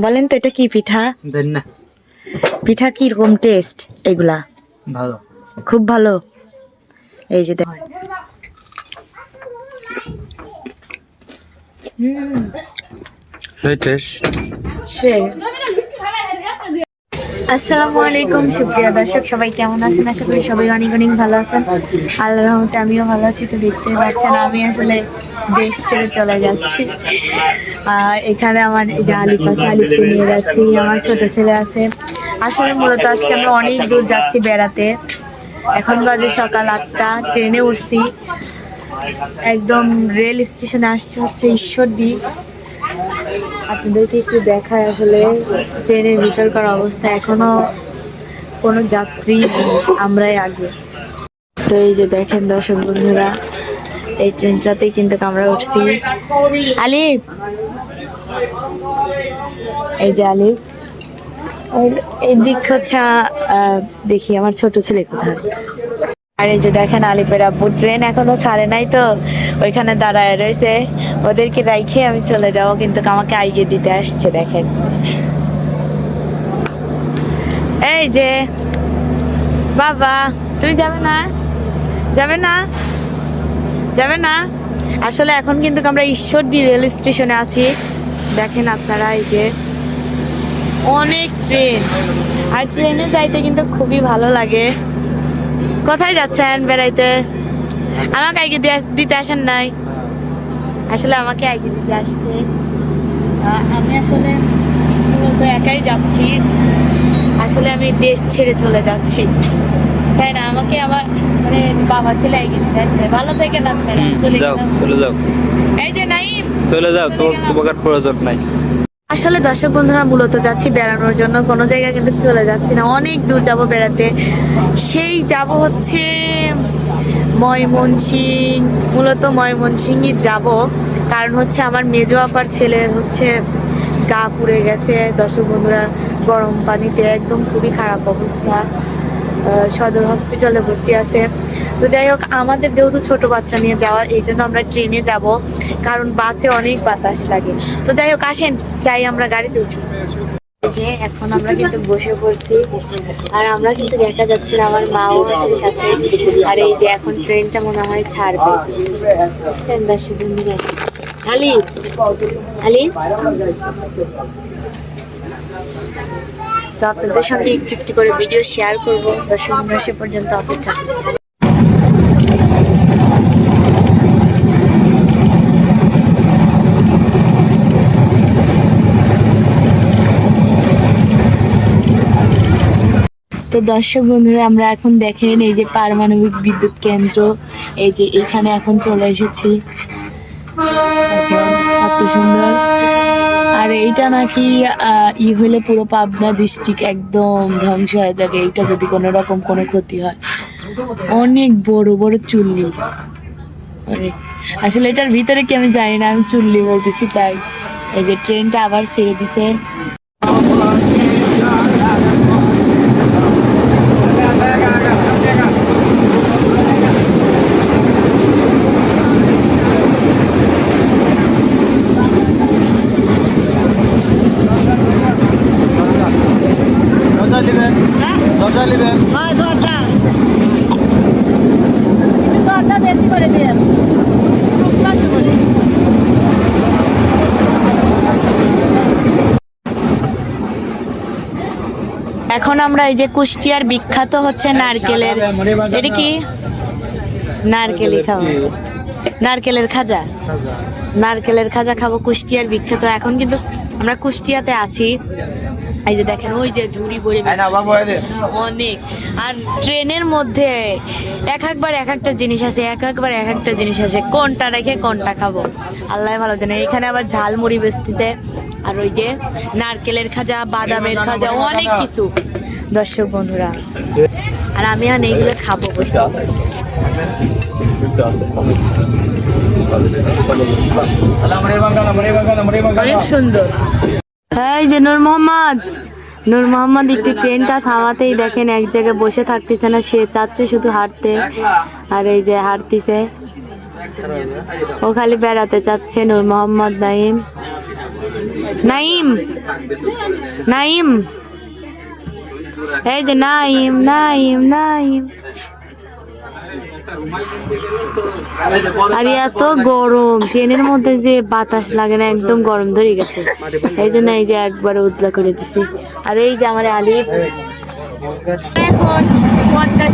বলেন তো এটা কি পিঠা? দেন না পিঠা কি রকম টেস্ট এগুলা? ভালো। খুব ভালো। এই যে দেখ। আসসালামু আলাইকুম, সুপ্রিয় দর্শক, সবাই কেমন আছেন? আশা করি সবাই অনেক অনেক ভালো আছেন। আল্লাহ রহমতে আমিও ভালো আছি, তো দেখতে পাচ্ছেন আমি আসলে দেশ ছেড়ে চলে যাচ্ছি। আর এখানে আমার এই যে আলিফ আছে, আলিফকে নিয়ে যাচ্ছি, আমার ছোট ছেলে আছে। আসলে মূলত আজকে আমরা অনেক দূর যাচ্ছি বেড়াতে। এখন বাজে সকাল আটটা, ট্রেনে উঠছি। একদম রেল স্টেশনে আসছে হচ্ছে ঈশ্বর ঈশ্বরদী। আপনাদেরকে একটু দেখায় আসলে ট্রেনের ভিতরকার অবস্থা এখনও কোনো যাত্রী আমরাই আগে। তো এই যে দেখেন দর্শক বন্ধুরা, এই ট্রেনটাতেই কিন্তু আমরা উঠছি। আলিফ এই যে আলিফ আর এই দিক হচ্ছে দেখি আমার ছোট ছেলে কোথায়? আর এই যে দেখেন আলিপের আব্বু ট্রেন এখনও ছাড়ে নাই তো। ওইখানে দাঁড়ায় রয়েছে। ওদেরকে রাইখে আমি চলে যাব, কিন্তু আমাকে আইগে দিতে আসছে, দেখেন। এই যে, বাবা, তুমি যাবে না? যাবে না? যাবে না? আসলে এখন কিন্তু আমরা ঈশ্বরদী রেল স্টেশনে আছি। দেখেন আপনারা এই যে, অনেক ট্রেন আর ট্রেনে যাইতে কিন্তু খুবই ভালো লাগে। কোথায় যাচ্ছেন বেড়াইতে? আমাকে আগে দিতে আসেন নাই। আসলে আমাকে আগে দিতে আসছে। আমি আসলে মূলত একাই যাচ্ছি। আসলে আমি দেশ ছেড়ে চলে যাচ্ছি। তাই না? আমাকে আমার মানে বাবা ছেলে এগিয়ে দিতে আসছে। ভালো থেকে না চলে যাও চলে যাও। এই যে নাই চলে যাও তোর তোমার প্রয়োজন নাই। আসলে দর্শক বন্ধুরা, মূলত যাচ্ছি বেড়ানোর জন্য। কোনো জায়গায় কিন্তু চলে যাচ্ছি না। অনেক দূর যাব বেড়াতে। সেই যাব হচ্ছে ময়মনসিং। মূলত ময়মনসিংই যাব। কারণ হচ্ছে আমার মেজো আপার ছেলের হচ্ছে গা পুড়ে গেছে। দর্শক বন্ধুরা, গরম পানিতে একদম খুবই খারাপ অবস্থা। সদর হসপিটালে ভর্তি আছে। তো যাই হোক, আমাদের যেহেতু ছোট বাচ্চা নিয়ে যাওয়া, এই জন্য আমরা ট্রেনে যাব, কারণ বাসে অনেক বাতাস লাগে। তো যাই হোক, আসেন, যাই, আমরা গাড়িতে উঠি। যে, এখন আমরা কিন্তু বসে পড়ছি, আর আমরা কিন্তু একা যাচ্ছি না, আমার মাও আছে সাথে, আর এই যে এখন ট্রেনটা মনে হয় ছাড়বে। বুঝছেন দর্শক বন্ধুরা আলি আলি তো আপনাদের সঙ্গে একটু একটু করে ভিডিও শেয়ার করব। দর্শক বন্ধুরা পর্যন্ত অপেক্ষা তো দর্শক বন্ধুরা, আমরা এখন দেখেন এই যে পারমাণবিক বিদ্যুৎ কেন্দ্র, এই যে এখানে এখন চলে এসেছি। কত সুন্দর। আর এইটা নাকি ই হলে পুরো পাবনা ডিস্ট্রিক্ট একদম ধ্বংস হয়ে যাবে। এইটা যদি কোনো রকম কোনো ক্ষতি হয়। অনেক বড় বড় চুল্লি। অনেক। আসলে এটার ভিতরে কি আমি জানি না, আমি চুল্লি বলতেছি, তাই। এই যে ট্রেনটা আবার ছেড়ে দিছে দরজা নেবেন দরজা নেবেন হয় দরজা একটু দরজা বেশি করে দিয়ে করে এখন আমরা এই যে কুষ্টিয়ার বিখ্যাত হচ্ছে নারকেলের এটা কি? নারকেলই খাব নারকেলের খাজা। নারকেলের খাজা খাব কুষ্টিয়ার বিখ্যাত। এখন কিন্তু আমরা কুষ্টিয়াতে আছি। এই যে দেখেন ওই যে ঝুড়ি ভরে অনেক। আর ট্রেনের মধ্যে এক একবার এক একটা জিনিস আছে এক একবার এক একটা জিনিস আছে। কোনটা রেখে কোনটা খাব? আল্লাহ ভালো জানে। এখানে আবার ঝালমুড়ি বেচতেছে। আর ওই যে নারকেলের খাজা বাদামের খাজা অনেক কিছু। দর্শক বন্ধুরা। আর আমি আর এইগুলো খাব বসে অনেক সুন্দর। এই যে নূর মোহাম্মদ। নূর মোহাম্মদ একটু ট্রেনটা থামাতেই দেখেন, এক জায়গায় বসে থাকতেছে না, সে চাচ্ছে শুধু হাঁটতে। আর এই যে হাঁটতিছে। ও খালি বেড়াতে চাচ্ছে, নূর মোহাম্মদ, নাইম। নাইম! নাইম! এই যে নাইম নাইম নাইম। আর এত গরম, ট্রেনের মধ্যে যে বাতাস লাগে না, একদম গরম ধরে গেছে। এই জন্য এই যে একবার উদলা করে দিছি। আর এই যে আমার আলিফ। এখন পদ্মা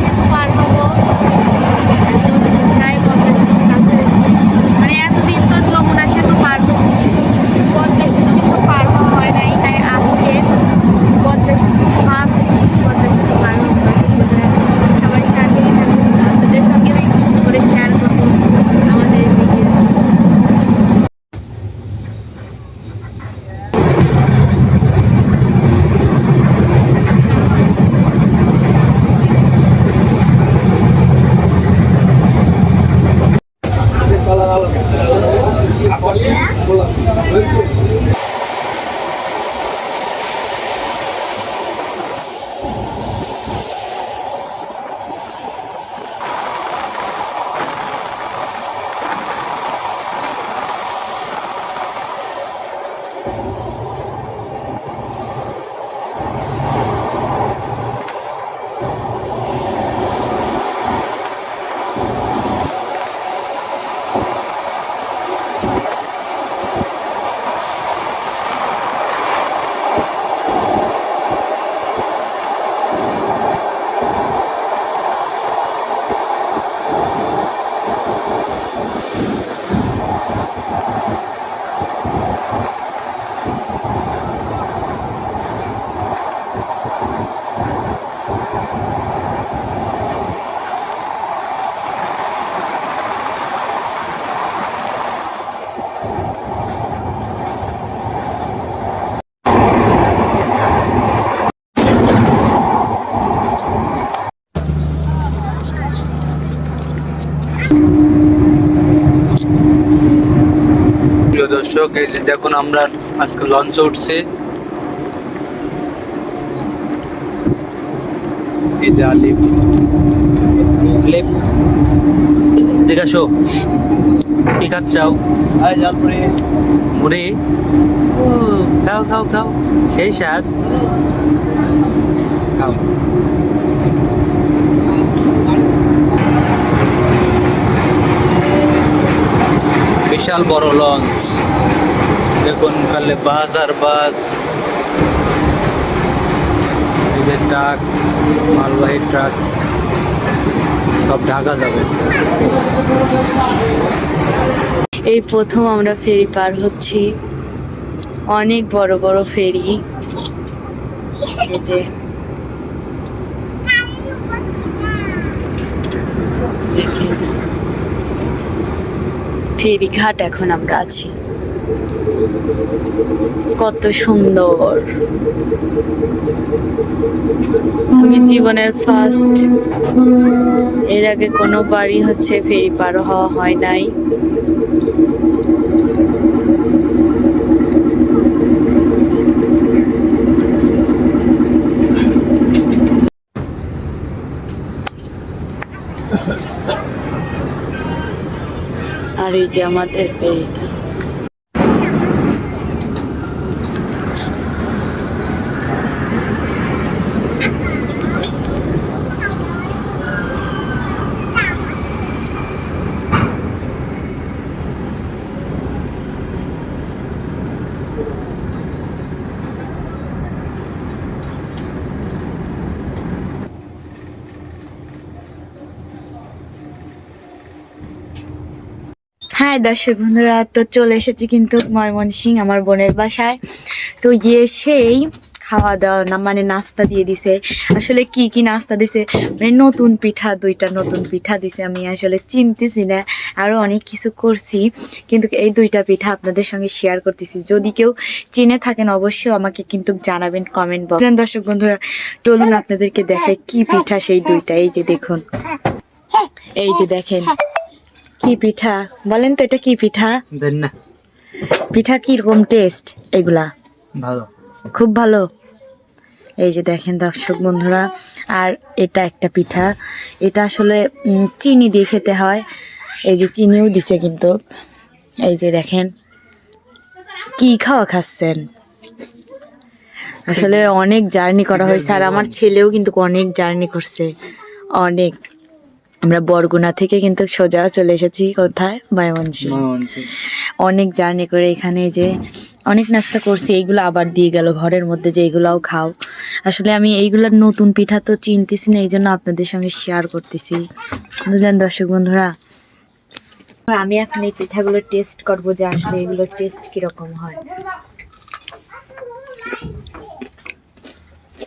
প্রিয় দর্শক এই যে দেখুন আমরা আজকে লঞ্চে উঠছি। এই যে কি খাচ্ছাও? মুড়ি। খাও খাও খাও। সেই স্বাদ। খাও। বিশাল বড় লঞ্চ। দেখুন কালে বাস আর বাস। এদের ট্রাক, মালবাহী ট্রাক, সব ঢাকা যাবে। এই প্রথম আমরা ফেরি পার হচ্ছি। অনেক বড় বড় ফেরি। এই যে ফেরি ঘাট এখন আমরা আছি। কত সুন্দর। আমি জীবনের ফার্স্ট এর আগে কোনো বাড়ি হচ্ছে ফেরি পার হওয়া হয় নাই। আর এই যে আমাদের ফেরিটা হ্যাঁ দর্শক বন্ধুরা, তো চলে এসেছি কিন্তু ময়মনসিং আমার বোনের বাসায়। তো গিয়ে সেই খাওয়া দাওয়া না মানে নাস্তা দিয়ে দিছে। আসলে কি কি নাস্তা দিছে? মানে নতুন পিঠা, দুইটা নতুন পিঠা দিছে। আমি আসলে চিনতেছি না, আরও অনেক কিছু করছি। কিন্তু এই দুইটা পিঠা আপনাদের সঙ্গে শেয়ার করতেছি। যদি কেউ চিনে থাকেন, অবশ্যই আমাকে কিন্তু জানাবেন কমেন্ট বক্স দর্শক বন্ধুরা চলুন আপনাদেরকে দেখাই কি পিঠা সেই দুইটা। এই যে দেখুন। এই যে দেখেন। কি পিঠা? বলেন তো এটা কি পিঠা? দেন না পিঠা কীরকম টেস্ট এগুলা? ভালো। খুব ভালো। এই যে দেখেন দর্শক বন্ধুরা আর এটা একটা পিঠা। এটা আসলে চিনি দিয়ে খেতে হয়। এই যে চিনিও দিছে কিন্তু। এই যে দেখেন কি খাওয়া খাচ্ছেন? আসলে অনেক জার্নি করা হয়েছে। আর আমার ছেলেও কিন্তু অনেক জার্নি করছে। অনেক। আমরা বরগুনা থেকে কিন্তু সোজা চলে এসেছি কোথায়? ময়মনসিং অনেক জার্নি করে এখানে যে অনেক নাস্তা করছি এইগুলো আবার দিয়ে গেল ঘরের মধ্যে যে এইগুলাও খাও। আসলে আমি এইগুলোর নতুন পিঠা তো চিনতেছি না এই জন্য আপনাদের সঙ্গে শেয়ার করতেছি। বুঝলেন দর্শক বন্ধুরা? আর আমি এখন এই পিঠাগুলো টেস্ট করব যে আসলে এগুলোর টেস্ট কীরকম হয়।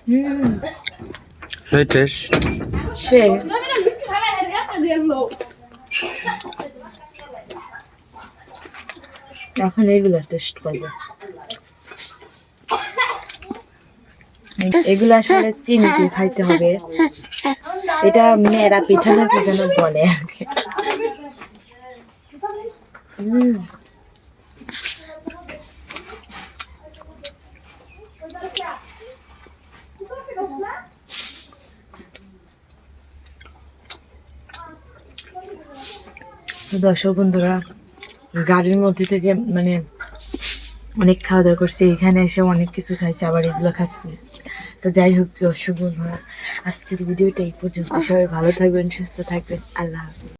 হুম। হয়েছিস সে এখন এইগুলো টেস্ট করব। এগুলো আসলে চিনি দিয়ে খাইতে হবে। এটা মেয়েরা পিঠা নাকি যেন বলে আর দর্শক বন্ধুরা, গাড়ির মধ্যে থেকে মানে অনেক খাওয়া দাওয়া করছি, এখানে এসে অনেক কিছু খাইছে, আবার এগুলো খাচ্ছি। তো যাই হোক দর্শক বন্ধুরা, আজকের ভিডিওটা এই পর্যন্ত। সবাই ভালো থাকবেন, সুস্থ থাকবেন। আল্লাহ হাফিজ।